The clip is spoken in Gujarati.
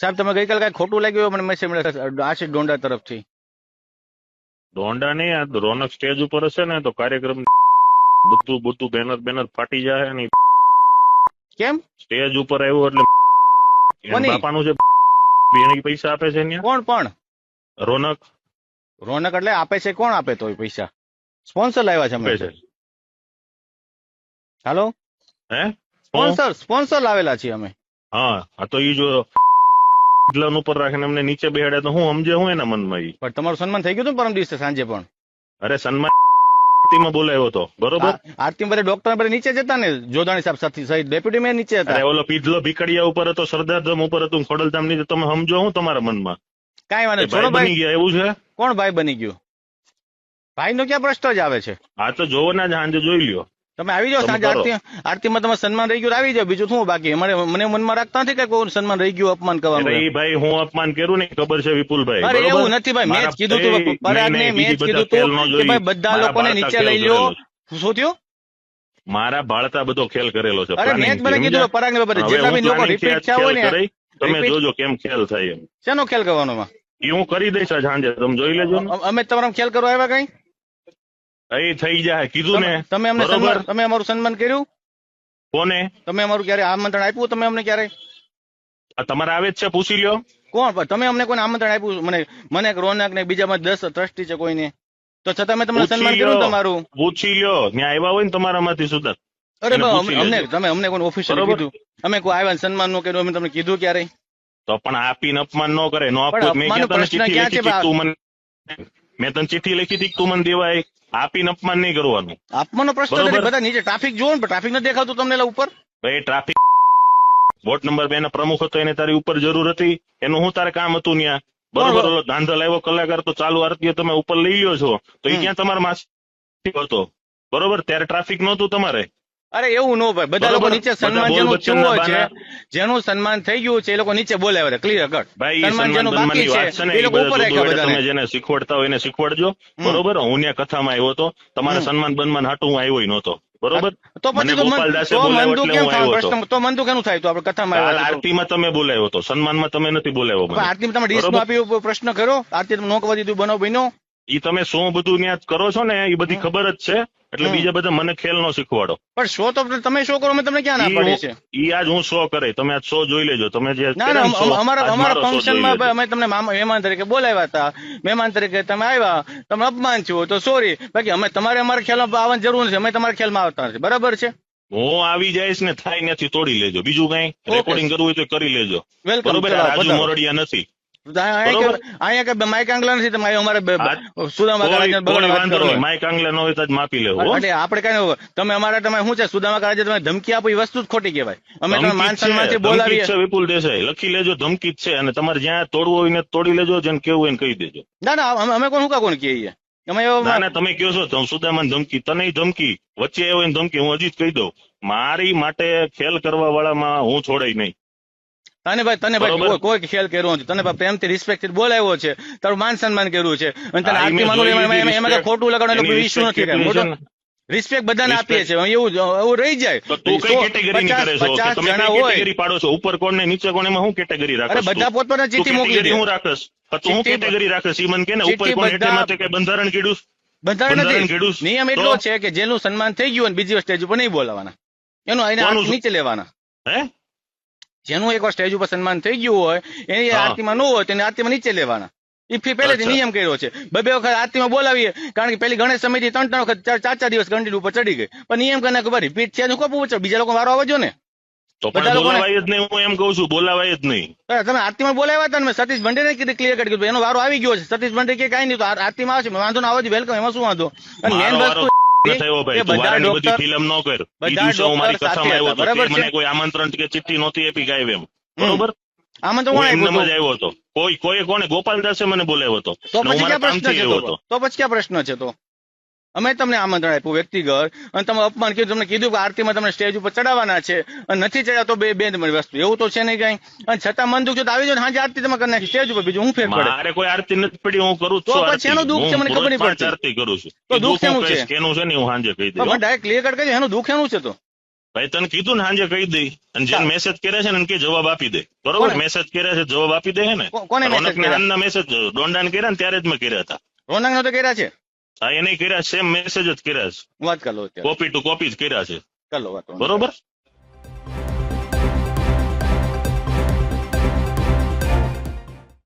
સાહેબ તમે ગઈકાલે કઈ ખોટું લાગ્યું હોય મને મેસેજ મળ્યો આશીષ ડોંડા તરફથી. દોંડા નહીં આ રોનક સ્ટેજ ઉપર હશે ને તો કાર્યક્રમ બધું બધું બેનર બેનર ફાટી જાય ને. કેમ? સ્ટેજ ઉપર આવ્યો એટલે એના કોની? બાપાનું છે એને પૈસા આપે છે અહીંયા કોણ પણ રોનક. રોનક એટલે આપે છે કોણ આપે તો એ પૈસા? સ્પોન્સર લાવ્યા છે આપે અમે છે. હાલો? હે? હું? સ્પોન્સર સ્પોન્સર લાવેલા છીએ અમે. હા આ તો ઈ જો ગિલન ઉપર રાખીને એમને નીચે બેહાડે તો હું સમજે હું એના મનમાં ઈ. પણ તમારું સન્માન થઈ ગયું હતું પરમ દિવસે સાંજે પણ? અરે સન્માન આરતીમાં બોલાયો હતો બરોબર? આરતી બધા ડોક્ટર બધા નીચે જતા ને? જોધાણી સાહેબ સાથે સહિત ડેપ્યુટી મેયર નીચે હતા? ઓલો પીધલો ભીકડિયા ઉપર હતો સરદારધામ ઉપર હતું ખોડલધામ નીચે તમે સમજો હું તમારા મનમાં. કઈ વાંધો છોડો બની ગયા એવું છે? કોણ ભાઈ બની ગયું? ભાઈ નો ક્યાં પ્રશ્ન જ આવે છે? આ તો જોવો ના જ સાંજે જોઈ લ્યો. તમે આવી જાઓ સાંજે આરતી આરતીમાં તમારે સન્માન રહી ગયું આવી જાઓ. બીજું શું બાકી? મને મને મનમાં રાખતા નથી કે કોઈ સન્માન રહી ગયું અપમાન કરવાનું એ ભાઈ હું અપમાન કર્યું ને ખબર છે વિપુલભાઈ. અરે એવું નથી ભાઈ. મેં જ કીધું તું પરાગને મેં જ કીધું તું કે ભાઈ બધા લોકોને નીચે લઈ લ્યો. શું થયું? મારા બાળતા બધો ખેલ કરેલો છે. અરે મેં જ મને કીધું? પરાગને બધા જેટલા બી લોકો રિપીટ થયા હોય ને તમે જોજો કેમ ખેલ થાય એમ. શેનો ખેલ કરવાનો? હું કરી દઈશ સાંજે. તમે જોઈ લેજો અમે તમારા ખેલ કરવા આવ્યા કઈ? એ થઈ જાય કીધું ને તમે- અમને બરોબર. તમે અમારું સન્માન કર્યું? કોને? તમે અમારું ક્યારે આમંત્રણ આપ્યું તમે અમને ક્યારે? તમારે આવે જ છે પૂછી લ્યો. કોણ? તમે અમને કોઈને આમંત્રણ આપ્યું? મને મને રોનક ને બીજામાં દસ ટ્રસ્ટી છે કોઈને. તો છતાં મેં તમને સન્માન કર્યું તમારું? પૂછી લ્યો. ત્યાં આવ્યા હોય ને તમારામાંથી સુધર. અરે અમને તમે અમને કોઈ ઓફિસર. કીધું. અમે કોઈ આવ્યા સન્માન નો કર્યું અમે તમને કીધું ક્યારે? તો પણ આપીને અપમાન ન કરે નો પણ મેં ક્યાં તને ચિઠ્ઠી છે લખી? તું મને મેં તને ચિઠ્ઠી લખી હતી કે તું મને દેવાય? આપીને અપમાન નહીં કરવાનું. આપવાનો પ્રશ્ન નથી બધા નીચે ટ્રાફિક જુઓ ને ટ્રાફિક નથી દેખાતું તમને ઉપર? ભાઈ ટ્રાફિક વોટ નંબર બે ના પ્રમુખ હતો એને તારી ઉપર જરૂર હતી. એનું શું તારે કામ હતું ત્યાં? બરોબર ધાંધલ આવ્યો કલાકાર તો ચાલુ આરતીઓ તમે ઉપર લઈ લ્યો છો. તો એ ક્યાં તમારા માસ હતો? બરોબર ત્યારે ટ્રાફિક નહોતું તમારે. અરે એવું નો ભાઈ બધા લોકો નીચે બધા સન્માન જેનું વચ્ચેના છે જેનું સન્માન થઈ ગયું છે એ લોકો નીચે બોલાવે છે ક્લિયર કટ ભાઈ એ સન્માન સન્માન જેનું બાકી છે એ લોકો ઉપર બધા રાખ્યા જુદું તમે જેને શીખવાડતા હોય એને શીખવાડજો. બરોબર? હું ત્યાં કથામાં આવ્યો હતો. તમારે સન્માન બનમાન હાટું હું આવ્યો નહોતો. બરોબર? તો પછી તો તો બોલાવ્યો કેમ થાય પ્રશ્ન? તો મંદુ કેનું થાય તો? આપણે કથામાં આવ્યો તો. આરતીમાં તમે બોલાવ્યો તો સન્માનમાં તમે નથી બોલાવ્યો આરતી માં તમે ડીશ આપી પ્રશ્ન કરો આરતી તમે નો કરવા દીધું બનો બન્યો? ઈ તમે શું બધું ત્યાં કરો છો ને એ બધી ખબર જ છે. એટલે બીજા બધા મને ખેલ નો શીખવાડો. પણ શો તો તમે શો કરો તમને ક્યાં ના પડે છે ઈ આજ હું શો કરે તમે આજ શો જોઈ લેજો તમે જે ના અમારા અમારા ફંક્શનમાં અમે તમને મહેમાન તરીકે બોલાવ્યા હતા. મહેમાન તરીકે તમે આવ્યા તમે અપમાન છો તો સોરી બાકી અમે તમારે અમારા ખ્યાલમાં આવવાની જરૂર નથી અમે તમારા ખ્યાલમાં આવતા નથી. બરાબર છે? હું આવી જઈશ ને થાય નથી તોડી લેજો. બીજું કઈ રેકોર્ડિંગ કરવું હોય તો કરી લેજો. વેલકમ બરોબર રાજુ મોરડિયા નથી. અહીંયા કે- અહીંયા કે માઇક આંગલા નથી તમે અહીંયા અમારે બે- આ- સુદામા કોઈ તમે અમારા તમે શું છે? સુદામા કાળાજે તમે ધમકી આપો એ વસ્તુ જ ખોટી કહેવાય. અમે તમે માન છે, સન્માનથી બોલાવીએ. છે વિપુલ દેસાઈ. લખી લેજો ધમકી જ છે. અને તમારે જ્યાં તોડવું હોય ને તોડી લેજો જેને કેવું હોય કહી દેજો. ના ના અમે- કોણ હું કા કોણ કહીએ તમે કહો છો સુદામાન સુદામાને ધમકી તને ધમકી. વચ્ચે એવો ધમકી હું હજી જ કહી દઉં. મારી માટે ખેલ કરવા વાળામાં હું છોડાય નહીં. તને ભાઈ તને ભાઈ કોઈ- ખ્યાલ કર્યો નથી. તને ભાઈ પ્રેમથી રિસ્પેક્ટથી બોલાવ્યો છે. તારું માન સન્માન કર્યું છે. અને તને આરતી માનું એમાં- કાંઈ. ખોટું લગાડવાનું કોઈ ઇશ્યુ નથી કાંઈ. રિસ્પેક્ટ બધાને આપીએ. છીએ. એવું એવું રહી જાય. તો તું કઈ કેટેગરી કરે છો? તમે કઈ કેટેગરી પાડો છો? ઉપર કોણ ને નીચે કોણ એમાં હું કેટેગરી અરે રાખસ બધા પોતપોતાની ચીઠી મોકલી દે. હું રાખસ તો હું કેટેગરી રાખસ ઈ મને કે ને ઉપર કોણ એટલે માટે કે બંધારણ કીધું બંધારણ નથી. નિયમ એટલો છે કે જેનું સન્માન થઈ ગયું અને બીજી સ્ટેજ ઉપર નહીં બોલાવાના. એનું એને? નીચે લેવાના. હે? જેનું એકવાર સ્ટેજ ઉપર સન્માન થઈ ગયું હોય એની આરતીમાં ન હોય તેને આરતીમાં નીચે લેવાના. એ ફી પહેલેથી નિયમ કર્યો છે. બે બે વખત આરતીમાં બોલાવીએ કારણ કે પેલી ગણેશ સમિતિ ત્રણ ત્રણ વખત ચાર ચાર દિવસ ગંડી ઉપર ચડી ગઈ. પણ નિયમ કરીને ખબર રિપીટ છે કોપ પૂછો બીજા લોકો વારો આવજો ને. તો પણ બોલાવાય જ નહીં હું એમ કહું છું બોલાવાય જ નહીં. તમે આરતીમાં બોલાવ્યા હતા ને સતીશ ભંડેરે કીધું ક્લિયર કરી દીધું એનો વારો આવી ગયો છે. સતીશ ભંડે કે કાંઈ નહીં તો આર- આરતીમાં આવશે વાંધો ના આવે વેલકમ એમાં શું વાંધો? અને મેન વસ્તુ થયો ભાઈ. તું બધા બધી ફિલ્મ ન કર. ઈ દિવસે હું મારી કથામાં આવ્યો હતો. હતા, બરાબર તે મને કોઈ આમંત્રણ કે ચિઠ્ઠી નહોતી આપી કાંઈ એમ. બરોબર? આમાં તો કોણ એમને જ આવ્યો હતો. કોઈ કોઈ કોને ગોપાલદાસે મને બોલાવ્યો હતો. તો પછી મારા ક્યાં પ્રશ્ન છે હતો. તો પછી ક્યાં પ્રશ્ન છે તો? અમે તમને આમંત્રણ આપ્યું વ્યક્તિગત. અને તમે અપમાન કીધું તમને કીધું કે આરતીમાં તમને સ્ટેજ ઉપર ચડાવવાના છે. અને નથી ચડ્યા તો બે બે વસ્તુ. એવું તો છે નહીં કઈ. અને છતાં મન દુઃખ તો આવી જાય સાંજે આરતી તમે કરી નાખી. સ્ટેજ ઉપર બીજું હું ફેર પડે? અરે કોઈ આરતી નથી પડી હું કરું તો પછી એનું દુઃખ છે મને ખબર નહીં પડતી. આરતી કરું છું. તો દુઃખ એનું છે? એનું છે ને હું સાંજે કહી દઉં ડાયરેક્ટ ક્લિયર કટ કરી એનું દુઃખ એનું છે તો. ભાઈ તને કીધું ને સાંજે કહી દઈ. અને જેને મેસેજ કરે છે ને કે જવાબ આપી દે. બરોબર? મેસેજ કરે છે જવાબ આપી દે ને. કોને મેસેજ કર્યા? મેસેજ ડોંડા કર્યા ને ત્યારે જ મેં કર્યા હતા. રોનક નો તો કર્યા છે. હા એને કર્યા સેમ મેસેજ જ કર્યા છે. વાત કરો કોપી ટુ કોપી જ કર્યા છે. ચલો બરોબર?